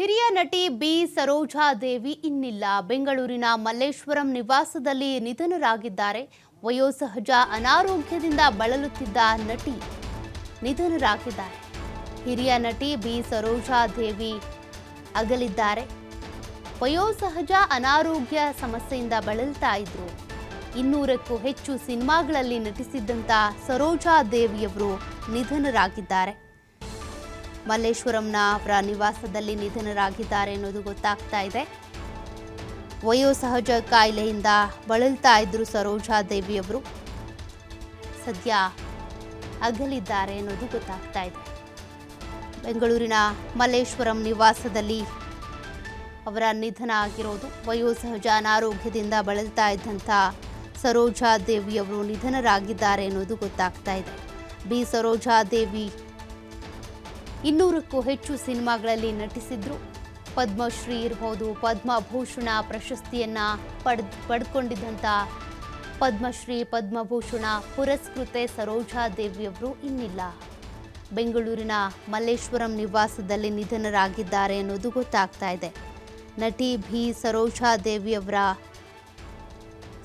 ಹಿರಿಯ ನಟಿ ಬಿ ಸರೋಜಾದೇವಿ ಇನ್ನಿಲ್ಲ. ಬೆಂಗಳೂರಿನ ಮಲ್ಲೇಶ್ವರಂ ನಿವಾಸದಲ್ಲಿ ನಿಧನರಾಗಿದ್ದಾರೆ. ವಯೋಸಹಜ ಅನಾರೋಗ್ಯದಿಂದ ಬಳಲುತ್ತಿದ್ದ ನಟಿ ನಿಧನರಾಗಿದ್ದಾರೆ. ಹಿರಿಯ ನಟಿ ಬಿ ಸರೋಜಾದೇವಿ ಅಗಲಿದ್ದಾರೆ. ವಯೋಸಹಜ ಅನಾರೋಗ್ಯ ಸಮಸ್ಯೆಯಿಂದ ಬಳಲ್ತಾ ಇದ್ರು. ಇನ್ನೂರಕ್ಕೂ ಹೆಚ್ಚು ಸಿನಿಮಾಗಳಲ್ಲಿ ನಟಿಸಿದ್ದಂಥ ಸರೋಜಾದೇವಿಯವರು ನಿಧನರಾಗಿದ್ದಾರೆ. ಮಲ್ಲೇಶ್ವರಂನ ಅವರ ನಿವಾಸದಲ್ಲಿ ನಿಧನರಾಗಿದ್ದಾರೆ ಅನ್ನೋದು ಗೊತ್ತಾಗ್ತಾ ಇದೆ. ವಯೋಸಹಜ ಕಾಯಿಲೆಯಿಂದ ಬಳಲ್ತಾ ಇದ್ರು ಸರೋಜಾದೇವಿಯವರು ಸದ್ಯ ಅಗಲಿದ್ದಾರೆ ಅನ್ನೋದು ಗೊತ್ತಾಗ್ತಾ ಇದೆ. ಬೆಂಗಳೂರಿನ ಮಲ್ಲೇಶ್ವರಂ ನಿವಾಸದಲ್ಲಿ ಅವರ ನಿಧನ ಆಗಿರೋದು ವಯೋಸಹಜ ಅನಾರೋಗ್ಯದಿಂದ ಬಳಲ್ತಾ ಇದ್ದಂಥ ಸರೋಜಾದೇವಿಯವರು ನಿಧನರಾಗಿದ್ದಾರೆ ಅನ್ನೋದು ಗೊತ್ತಾಗ್ತಾ ಇದೆ. ಬಿ. ಸರೋಜಾದೇವಿ ಇನ್ನೂರಕ್ಕೂ ಹೆಚ್ಚು ಸಿನಿಮಾಗಳಲ್ಲಿ ನಟಿಸಿದ್ರು. ಪದ್ಮಶ್ರೀ ಇರ್ಬೋದು, ಪದ್ಮಭೂಷಣ ಪ್ರಶಸ್ತಿಯನ್ನ ಪಡೆದ್ ಪಡ್ಕೊಂಡಿದ್ದಂಥ ಪದ್ಮಶ್ರೀ, ಪದ್ಮಭೂಷಣ ಪುರಸ್ಕೃತೆ ಸರೋಜಾದೇವಿಯವರು ಇನ್ನಿಲ್ಲ. ಬೆಂಗಳೂರಿನ ಮಲ್ಲೇಶ್ವರಂ ನಿವಾಸದಲ್ಲಿ ನಿಧನರಾಗಿದ್ದಾರೆ ಅನ್ನೋದು ಗೊತ್ತಾಗ್ತಾ ಇದೆ. ನಟಿ ಭಿ. ಸರೋಜಾದೇವಿಯವರ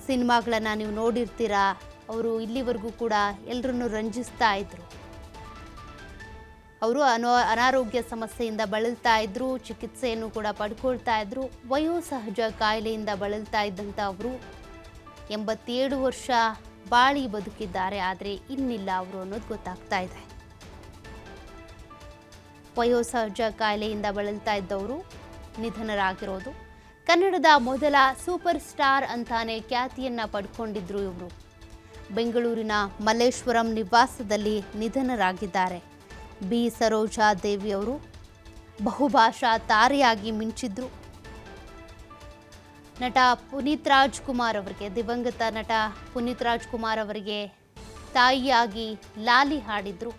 ಸಿನಿಮಾಗಳನ್ನು ನೀವು ನೋಡಿರ್ತೀರಾ? ಅವರು ಇಲ್ಲಿವರೆಗೂ ಕೂಡ ಎಲ್ಲರನ್ನು ರಂಜಿಸ್ತಾ ಇದ್ರು. ಅವರು ಅನೋ ಅನಾರೋಗ್ಯ ಸಮಸ್ಯೆಯಿಂದ ಬಳಲ್ತಾ ಇದ್ರು, ಚಿಕಿತ್ಸೆಯನ್ನು ಕೂಡ ಪಡ್ಕೊಳ್ತಾ ಇದ್ರು ವಯೋಸಹಜ ಕಾಯಿಲೆಯಿಂದ ಬಳಲ್ತಾ ಇದ್ದಂಥ ಅವರು ಎಂಬತ್ತೇಳು ವರ್ಷ ಬಾಳಿ ಬದುಕಿದ್ದಾರೆ, ಆದರೆ ಇನ್ನಿಲ್ಲ ಅವರು ಅನ್ನೋದು ಗೊತ್ತಾಗ್ತಾ ಇದೆ. ವಯೋಸಹಜ ಕಾಯಿಲೆಯಿಂದ ಬಳಲ್ತಾ ಇದ್ದವರು ನಿಧನರಾಗಿರೋದು. ಕನ್ನಡದ ಮೊದಲ ಸೂಪರ್ ಸ್ಟಾರ್ ಅಂತಾನೆ ಖ್ಯಾತಿಯನ್ನ ಪಡ್ಕೊಂಡಿದ್ರು ಇವರು. ಬೆಂಗಳೂರಿನ ಮಲ್ಲೇಶ್ವರಂ ನಿವಾಸದಲ್ಲಿ ನಿಧನರಾಗಿದ್ದಾರೆ. ಬಿ. ಸರೋಜಾ ದೇವಿ ಅವರು ಬಹುಭಾಷಾ ತಾರೆಯಾಗಿ ಮಿಂಚಿದ್ರು. ನಟ ಪುನೀತ್ ರಾಜ್ಕುಮಾರ್ ಅವರಿಗೆ, ದಿವಂಗತ ನಟ ಪುನೀತ್ ರಾಜ್ಕುಮಾರ್ ಅವರಿಗೆ ತಾಯಿಯಾಗಿ ಲಾಲಿ ಹಾಡಿದ್ರು.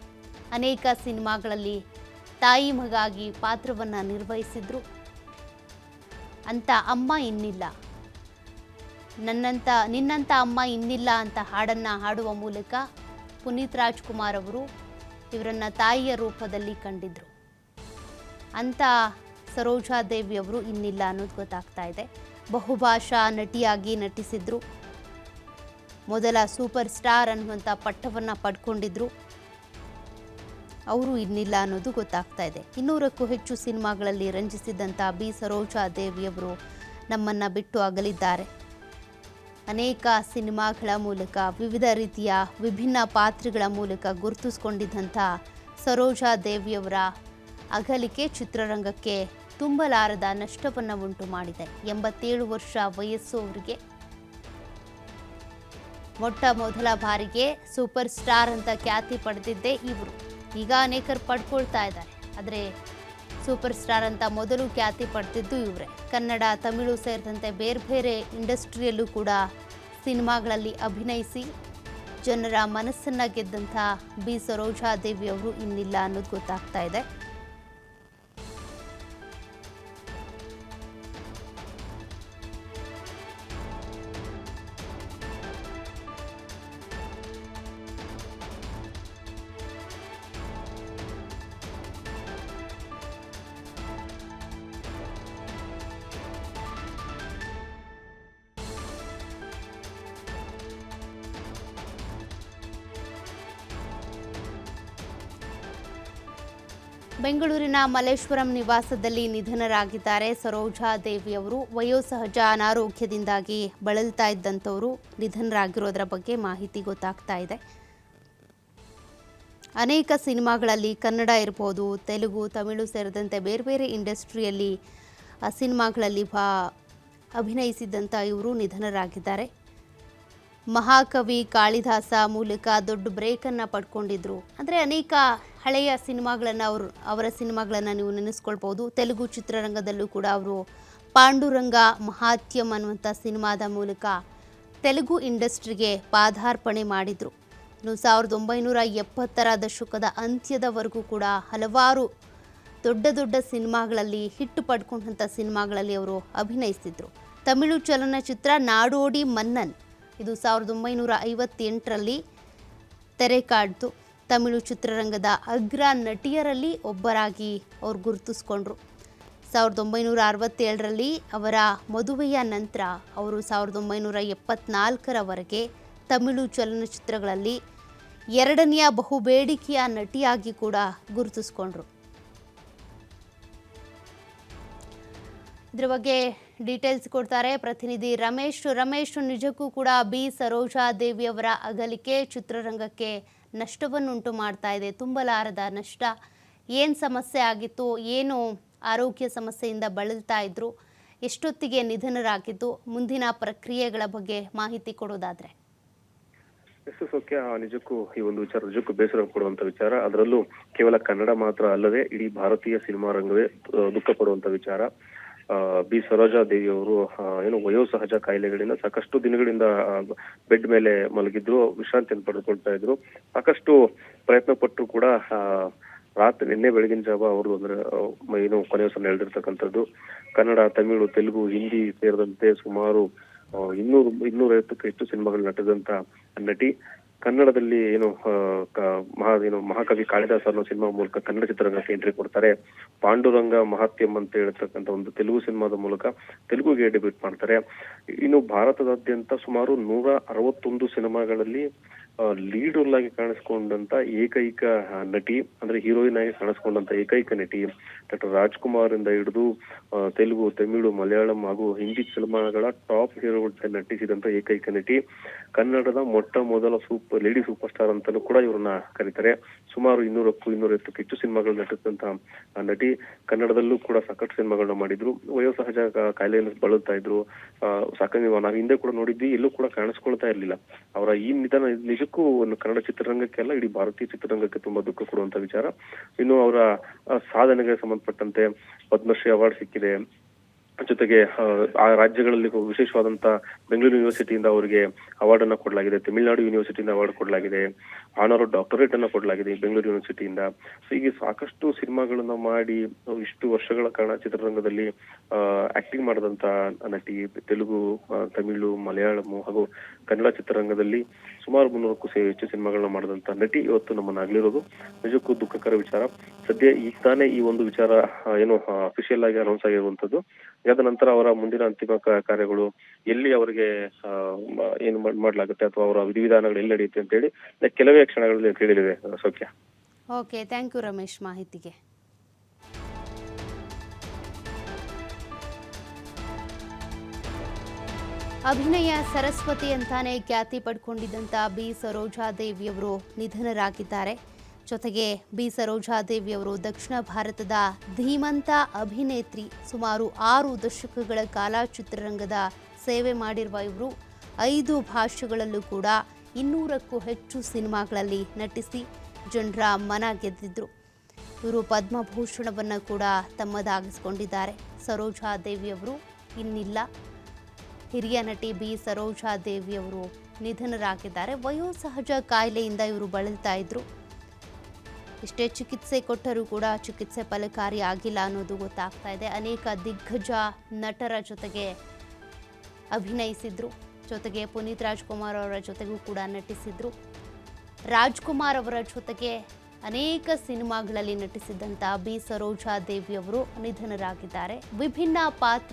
ಅನೇಕ ಸಿನಿಮಾಗಳಲ್ಲಿ ತಾಯಿ ಮಗಾಗಿ ಪಾತ್ರವನ್ನು ನಿರ್ವಹಿಸಿದ್ರು. ಅಂತ ಅಮ್ಮ ಇನ್ನಿಲ್ಲ. ನನ್ನಂಥ ನಿನ್ನಂಥ ಅಮ್ಮ ಇನ್ನಿಲ್ಲ ಅಂತ ಹಾಡನ್ನು ಹಾಡುವ ಮೂಲಕ ಪುನೀತ್ ರಾಜ್ಕುಮಾರ್ ಅವರು ಇವರನ್ನ ತಾಯಿಯ ರೂಪದಲ್ಲಿ ಕಂಡಿದ್ರು. ಅಂತ ಸರೋಜಾದೇವಿ ಅವರು ಇನ್ನಿಲ್ಲ ಅನ್ನೋದು ಗೊತ್ತಾಗ್ತಾ ಇದೆ. ಬಹುಭಾಷಾ ನಟಿಯಾಗಿ ನಟಿಸಿದ್ರು. ಮೊದಲ ಸೂಪರ್ ಸ್ಟಾರ್ ಅನ್ನುವಂಥ ಪಟ್ಟವನ್ನು ಪಡ್ಕೊಂಡಿದ್ರು. ಅವರು ಇನ್ನಿಲ್ಲ ಅನ್ನೋದು ಗೊತ್ತಾಗ್ತಾ ಇದೆ. ಇನ್ನೂರಕ್ಕೂ ಹೆಚ್ಚು ಸಿನಿಮಾಗಳಲ್ಲಿ ರಂಜಿಸಿದಂಥ ಬಿ ಸರೋಜಾ ದೇವಿಯವರು ನಮ್ಮನ್ನು ಬಿಟ್ಟು ಅಗಲಿದ್ದಾರೆ. ಅನೇಕ ಸಿನಿಮಾಗಳ ಮೂಲಕ, ವಿವಿಧ ರೀತಿಯ ವಿಭಿನ್ನ ಪಾತ್ರಗಳ ಮೂಲಕ ಗುರುತಿಸ್ಕೊಂಡಿದ್ದಂಥ ಸರೋಜಾ ದೇವಿಯವರ ಅಗಲಿಕೆ ಚಿತ್ರರಂಗಕ್ಕೆ ತುಂಬಲಾರದ ನಷ್ಟವನ್ನು ಉಂಟು ಮಾಡಿದೆ. ಎಂಬತ್ತೇಳು ವರ್ಷ ವಯಸ್ಸು ಅವರಿಗೆ. ಮೊಟ್ಟ ಮೊದಲ ಬಾರಿಗೆ ಸೂಪರ್ ಸ್ಟಾರ್ ಅಂತ ಖ್ಯಾತಿ ಪಡೆದಿದ್ದೇ ಇವರು. ಈಗ ಅನೇಕರು ಪಡ್ಕೊಳ್ತಾ ಇದ್ದಾರೆ. ಆದರೆ ಸೂಪರ್ ಸ್ಟಾರ್ ಅಂತ ಮೊದಲು ಖ್ಯಾತಿ ಪಡ್ತಿದ್ದು ಇವರೇ. ಕನ್ನಡ, ತಮಿಳು ಸೇರಿದಂತೆ ಬೇರೆ ಬೇರೆ ಇಂಡಸ್ಟ್ರಿಯಲ್ಲೂ ಕೂಡ ಸಿನಿಮಾಗಳಲ್ಲಿ ಅಭಿನಯಿಸಿ ಜನರ ಮನಸ್ಸನ್ನ ಗೆದ್ದಂಥ ಬಿ. ಸರೋಜಾದೇವಿ ಅವರು ಇನ್ನಿಲ್ಲ ಅನ್ನೋದು ಗೊತ್ತಾಗ್ತಾ ಇದೆ. ಬೆಂಗಳೂರಿನ ಮಲ್ಲೇಶ್ವರಂ ನಿವಾಸದಲ್ಲಿ ನಿಧನರಾಗಿದ್ದಾರೆ. ಸರೋಜಾ ದೇವಿಯವರು ವಯೋಸಹಜ ಅನಾರೋಗ್ಯದಿಂದಾಗಿ ಬಳಲ್ತಾ ಇದ್ದಂಥವರು ನಿಧನರಾಗಿರೋದರ ಬಗ್ಗೆ ಮಾಹಿತಿ ಗೊತ್ತಾಗ್ತಾ ಇದೆ. ಅನೇಕ ಸಿನಿಮಾಗಳಲ್ಲಿ ಕನ್ನಡ ಇರ್ಬೋದು, ತೆಲುಗು, ತಮಿಳು ಸೇರಿದಂತೆ ಬೇರೆ ಬೇರೆ ಇಂಡಸ್ಟ್ರಿಯಲ್ಲಿ, ಆ ಸಿನಿಮಾಗಳಲ್ಲಿ ಭಾ ಅಭಿನಯಿಸಿದ್ದಂಥ ಇವರು ನಿಧನರಾಗಿದ್ದಾರೆ. ಮಹಾಕವಿ ಕಾಳಿದಾಸ ಮೂಲಕ ದೊಡ್ಡ ಬ್ರೇಕನ್ನು ಪಡ್ಕೊಂಡಿದ್ರು. ಅಂದರೆ ಅನೇಕ ಹಳೆಯ ಸಿನಿಮಾಗಳನ್ನು ಅವರು, ಅವರ ಸಿನಿಮಾಗಳನ್ನು ನೀವು ನೆನೆಸ್ಕೊಳ್ಬೋದು ತೆಲುಗು ಚಿತ್ರರಂಗದಲ್ಲೂ ಕೂಡ ಅವರು ಪಾಂಡುರಂಗ ಮಹಾತ್ಯಂ ಅನ್ನುವಂಥ ಸಿನಿಮಾದ ಮೂಲಕ ತೆಲುಗು ಇಂಡಸ್ಟ್ರಿಗೆ ಪಾದಾರ್ಪಣೆ ಮಾಡಿದರು. ಇನ್ನು ಸಾವಿರದ ಒಂಬೈನೂರ ಎಪ್ಪತ್ತರ ದಶಕದ ಅಂತ್ಯದವರೆಗೂ ಕೂಡ ಹಲವಾರು ದೊಡ್ಡ ದೊಡ್ಡ ಸಿನಿಮಾಗಳಲ್ಲಿ ಹಿಟ್ಟು ಪಡ್ಕೊಂಡಂಥ ಸಿನಿಮಾಗಳಲ್ಲಿ ಅವರು ಅಭಿನಯಿಸ್ತಿದ್ರು. ತಮಿಳು ಚಲನಚಿತ್ರ ನಾಡೋಡಿ ಮನ್ನನ್ ಇದು ಸಾವಿರದ ಒಂಬೈನೂರ ಐವತ್ತೆಂಟರಲ್ಲಿ ತೆರೆ ಕಾಡ್ತು ತಮಿಳು ಚಿತ್ರರಂಗದ ಅಗ್ರ ನಟಿಯರಲ್ಲಿ ಒಬ್ಬರಾಗಿ ಅವ್ರು ಗುರುತಿಸ್ಕೊಂಡ್ರು. ಸಾವಿರದ ಒಂಬೈನೂರ ಅರವತ್ತೇಳರಲ್ಲಿ ಅವರ ಮದುವೆಯ ನಂತರ ಅವರು ಸಾವಿರದ ಒಂಬೈನೂರ ಎಪ್ಪತ್ನಾಲ್ಕರವರೆಗೆ ತಮಿಳು ಚಲನಚಿತ್ರಗಳಲ್ಲಿ ಎರಡನೆಯ ಬಹುಬೇಡಿಕೆಯ ನಟಿಯಾಗಿ ಕೂಡ ಗುರುತಿಸ್ಕೊಂಡ್ರು. ಇದ್ರ ಬಗ್ಗೆ ಡೀಟೇಲ್ಸ್ ಕೊಡ್ತಾರೆ ಪ್ರತಿನಿಧಿ ರಮೇಶ್. ರಮೇಶ್ ನಿಜಕ್ಕೂ ಕೂಡ ಬಿ. ಸರೋಜಾ ದೇವಿಯವರ ಅಗಲಿಕೆ ಚಿತ್ರರಂಗಕ್ಕೆ ನಷ್ಟವನ್ನುಂಟು ಮಾಡ್ತಾ ಇದೆ, ತುಂಬಲಾರದ ನಷ್ಟ. ಏನು ಸಮಸ್ಯೆ ಆಗಿತ್ತು, ಏನು ಆರೋಗ್ಯ ಸಮಸ್ಯೆಯಿಂದ ಬಳಲ್ತಾ ಇದ್ರು, ಎಷ್ಟೊತ್ತಿಗೆ ನಿಧನರಾಗಿದ್ದು, ಮುಂದಿನ ಪ್ರಕ್ರಿಯೆಗಳ ಬಗ್ಗೆ ಮಾಹಿತಿ ಕೊಡೋದಾದ್ರೆ. ಸೌಖ್ಯ ನಿಜಕ್ಕೂ ಈ ಒಂದು ವಿಚಾರ, ನಿಜಕ್ಕೂ ಬೇಸರ ಕೊಡುವಂತ ವಿಚಾರ. ಅದರಲ್ಲೂ ಕೇವಲ ಕನ್ನಡ ಮಾತ್ರ ಅಲ್ಲದೆ, ಇಡೀ ಭಾರತೀಯ ಸಿನಿಮಾ ರಂಗವೇ, ದುಃಖ ಪಡುವಂತ ವಿಚಾರ. ಬಿ ಸರೋಜಾ ದೇವಿ ಅವರು ಏನು ವಯೋಸಹಜ ಕಾಯಿಲೆಗಳಿಂದ ಸಾಕಷ್ಟು ದಿನಗಳಿಂದ ಬೆಡ್ ಮೇಲೆ ಮಲಗಿದ್ರು ವಿಶ್ರಾಂತಿಯನ್ನು ಪಡೆದುಕೊಳ್ತಾ ಇದ್ರು. ಸಾಕಷ್ಟು ಪ್ರಯತ್ನ ಪಟ್ಟರು ಕೂಡ ರಾತ್ರಿ, ನಿನ್ನೆ ಬೆಳಗಿನ ಜಾವ ಅವರು ಅಂದ್ರೆ ಏನು ಕೊನೆಯವಸನ್ನು ಎಳೆದಿರ್ತಕ್ಕಂಥದ್ದು. ಕನ್ನಡ, ತಮಿಳು, ತೆಲುಗು, ಹಿಂದಿ ಸೇರಿದಂತೆ ಸುಮಾರು ಇನ್ನೂರು ಇನ್ನೂರೈವತ್ತಕ್ಕೂ ಹೆಚ್ಚು ಸಿನಿಮಾಗಳು ನಟದಂತ ನಟಿ. ಕನ್ನಡದಲ್ಲಿ ಏನು ಮಹಾ, ಏನು, ಮಹಾಕವಿ ಕಾಳಿದಾಸ ಅನ್ನೋ ಸಿನಿಮಾ ಮೂಲಕ ಕನ್ನಡ ಚಿತ್ರರಂಗಕ್ಕೆ ಎಂಟ್ರಿ ಕೊಡ್ತಾರೆ. ಪಾಂಡುರಂಗ ಮಹಾತ್ಯಂ ಅಂತ ಹೇಳ್ತಕ್ಕಂಥ ಒಂದು ತೆಲುಗು ಸಿನಿಮಾದ ಮೂಲಕ ತೆಲುಗುಗೆ ಡೆಬ್ಯೂಟ್ ಮಾಡ್ತಾರೆ. ಇನ್ನು ಭಾರತದಾದ್ಯಂತ ಸುಮಾರು ನೂರ ಅರವತ್ತೊಂದು ಸಿನಿಮಾಗಳಲ್ಲಿ ಲೀಡ್ ರೋಲ್ ಆಗಿ ಕಾಣಿಸ್ಕೊಂಡಂತ ಏಕೈಕ ನಟಿ, ಅಂದ್ರೆ ಹೀರೋಯಿನ್ ಆಗಿ ಕಾಣಿಸ್ಕೊಂಡಂತ ಏಕೈಕ ನಟಿ ಡಾಕ್ಟರ್ ರಾಜ್ಕುಮಾರ್ ಇಂದ ಹಿಡಿದು ತೆಲುಗು, ತಮಿಳು, ಮಲಯಾಳಂ ಹಾಗೂ ಹಿಂದಿ ಸಿನಿಮಾಗಳ ಟಾಪ್ ಹೀರೋ ನಟಿಸಿದಂತ ಏಕೈಕ ನಟಿ. ಕನ್ನಡದ ಮೊಟ್ಟ ಮೊದಲ ಸೂಪರ್ ಲೇಡಿ ಸೂಪರ್ ಸ್ಟಾರ್ ಅಂತಾನೂ ಕೂಡ ಇವರನ್ನ ಕರೀತಾರೆ. ಸುಮಾರು ಇನ್ನೂರಕ್ಕೂ ಇನ್ನೂರೈವತ್ತಕ್ಕೂ ಹೆಚ್ಚು ಸಿನಿಮಾಗಳು ನಟಿಸಿದಂತ ನಟಿ. ಕನ್ನಡದಲ್ಲೂ ಕೂಡ ಸಾಕಷ್ಟು ಸಿನಿಮಾಗಳನ್ನ ಮಾಡಿದ್ರು. ವಯೋಸಹಜ ಕಾಯಿಲೆಯನ್ನು ಬಳಲ್ತಾ ಇದ್ರು. ಸಾಕಷ್ಟು ನಾವು ಹಿಂದೆ ಕೂಡ ನೋಡಿದ್ವಿ ಎಲ್ಲೂ ಕೂಡ ಕಾಣಿಸ್ಕೊಳ್ತಾ ಇರ್ಲಿಲ್ಲ. ಅವರ ಈ ನಿಧನ ನಿಜಕ್ಕೂ ಒಂದು ಕನ್ನಡ ಚಿತ್ರರಂಗಕ್ಕೆ ಅಲ್ಲ ಇಡೀ ಭಾರತೀಯ ಚಿತ್ರರಂಗಕ್ಕೆ ತುಂಬಾ ದುಃಖ ಕೊಡುವಂತ ವಿಚಾರ. ಇನ್ನು ಅವರ ಸಾಧನೆಗೆ ಸಂಬಂಧಪಟ್ಟಂತೆ ಪದ್ಮಶ್ರೀ ಅವಾರ್ಡ್ ಸಿಕ್ಕಿದೆ. ಜೊತೆಗೆ, ಆ ರಾಜ್ಯಗಳಲ್ಲಿ ವಿಶೇಷವಾದಂತ ಬೆಂಗಳೂರು ಯೂನಿವರ್ಸಿಟಿಯಿಂದ ಅವರಿಗೆ ಅವಾರ್ಡ್ ಅನ್ನ ಕೊಡಲಾಗಿದೆ. ತಮಿಳುನಾಡು ಯೂನಿವರ್ಸಿಟಿಯಿಂದ ಅವಾರ್ಡ್ ಕೊಡಲಾಗಿದೆ. ಆನರ್ ಡಾಕ್ಟರೇಟ್ ಅನ್ನ ಕೊಡಲಾಗಿದೆ ಬೆಂಗಳೂರು ಯೂನಿವರ್ಸಿಟಿಯಿಂದ ಸೊ ಹೀಗೆ ಸಾಕಷ್ಟು ಸಿನಿಮಾಗಳನ್ನ ಮಾಡಿ, ಇಷ್ಟು ವರ್ಷಗಳ ಕಾರಣ ಚಿತ್ರರಂಗದಲ್ಲಿ ಆಕ್ಟಿಂಗ್ ಮಾಡಿದಂತ ನಟಿ, ತೆಲುಗು ತಮಿಳು, ಮಲಯಾಳಂ ಹಾಗೂ ಕನ್ನಡ ಚಿತ್ರರಂಗದಲ್ಲಿ ಸುಮಾರು ಮುನ್ನೂರಕ್ಕೂ ಹೆಚ್ಚು ಸಿನಿಮಾಗಳನ್ನ ಮಾಡಿದಂತ ನಟಿ ಇವತ್ತು ನಮ್ಮನ್ನ ಆಗ್ಲಿರೋದು ನಿಜಕ್ಕೂ ದುಃಖಕರ ವಿಚಾರ. ಸದ್ಯ ಈಗ ತಾನೇ ಈ ಒಂದು ವಿಚಾರ ಏನು ಅಫಿಷಿಯಲ್ ಆಗಿ ಅನೌನ್ಸ್ ಆಗಿರುವಂತದ್ದು. ಅದ ನಂತರ ಅವರ ಮುಂದಿನ ಅಂತಿಮ ಕಾರ್ಯಗಳು ಎಲ್ಲಿ ಅವರಿಗೆ ಏನು ಮಾಡಲಾಗುತ್ತೆ ಅಥವಾ ಅವರ ವಿಧಿವಿಧಾನಗಳು ಎಲ್ಲಿ ನಡೆಯುತ್ತೆ ಅಂತ ಹೇಳಿ ಕೆಲವೇ ಕ್ಷಣಗಳಲ್ಲಿ ತಿಳಿದಿದೆ ಸೌಖ್ಯ ಓಕೆ ಥ್ಯಾಂಕ್ ಯು ರಮೇಶ್ ಮಾಹಿತಿಗೆ. ಅಭಿನಯ ಸರಸ್ವತಿ ಅಂತಾನೆ ಖ್ಯಾತಿ ಪಡ್ಕೊಂಡಿದ್ದಂಥ ಬಿ ಸರೋಜಾದೇವಿಯವರು ನಿಧನರಾಗಿದ್ದಾರೆ. ಜೊತೆಗೆ ಬಿ ಸರೋಜಾದೇವಿಯವರು ದಕ್ಷಿಣ ಭಾರತದ ಧೀಮಂತ ಅಭಿನೇತ್ರಿ, ಸುಮಾರು ಆರು ದಶಕಗಳ ಕಾಲ ಚಿತ್ರರಂಗದ ಸೇವೆ ಮಾಡಿರುವ ಇವರು. ಐದು ಭಾಷೆಗಳಲ್ಲೂ ಕೂಡ ಇನ್ನೂರಕ್ಕೂ ಹೆಚ್ಚು ಸಿನಿಮಾಗಳಲ್ಲಿ ನಟಿಸಿ ಜನರ ಮನ ಗೆದ್ದಿದ್ರು. ಇವರು ಪದ್ಮಭೂಷಣವನ್ನು ಕೂಡ ತಮ್ಮದಾಗಿಸಿಕೊಂಡಿದ್ದಾರೆ. ಸರೋಜಾ ದೇವಿಯವರು ಇನ್ನಿಲ್ಲ. ಹಿರಿಯ ನಟಿ ಬಿ ಸರೋಜಾ ದೇವಿಯವರು ನಿಧನರಾಗಿದ್ದಾರೆ. ವಯೋಸಹಜ ಕಾಯಿಲೆಯಿಂದ ಇವರು ಬಳಲ್ತಾ ಇದ್ರು. ಎಷ್ಟೇ ಚಿಕಿತ್ಸೆ ಕೊಟ್ಟರೂ ಕೂಡ ಚಿಕಿತ್ಸೆ ಫಲಕಾರಿ ಆಗಿಲ್ಲ ಅನ್ನೋದು ಗೊತ್ತಾಗ್ತಾ ಇದೆ. ಅನೇಕ ದಿಗ್ಗಜ ನಟರ ಜೊತೆಗೆ ಅಭಿನಯಿಸಿದ್ರು. ಜೊತೆಗೆ ಪುನೀತ್ ರಾಜ್ಕುಮಾರ್ ಅವರ ಜೊತೆಗೂ ಕೂಡ ನಟಿಸಿದ್ರು. ರಾಜ್ಕುಮಾರ್ ಅವರ ಜೊತೆಗೆ ಅನೇಕ ಸಿನಿಮಾಗಳಲ್ಲಿ ನಟಿಸಿದಂಥ ಬಿ ಸರೋಜಾ ದೇವಿಯವರು ನಿಧನರಾಗಿದ್ದಾರೆ. ವಿಭಿನ್ನ ಪಾತ್ರ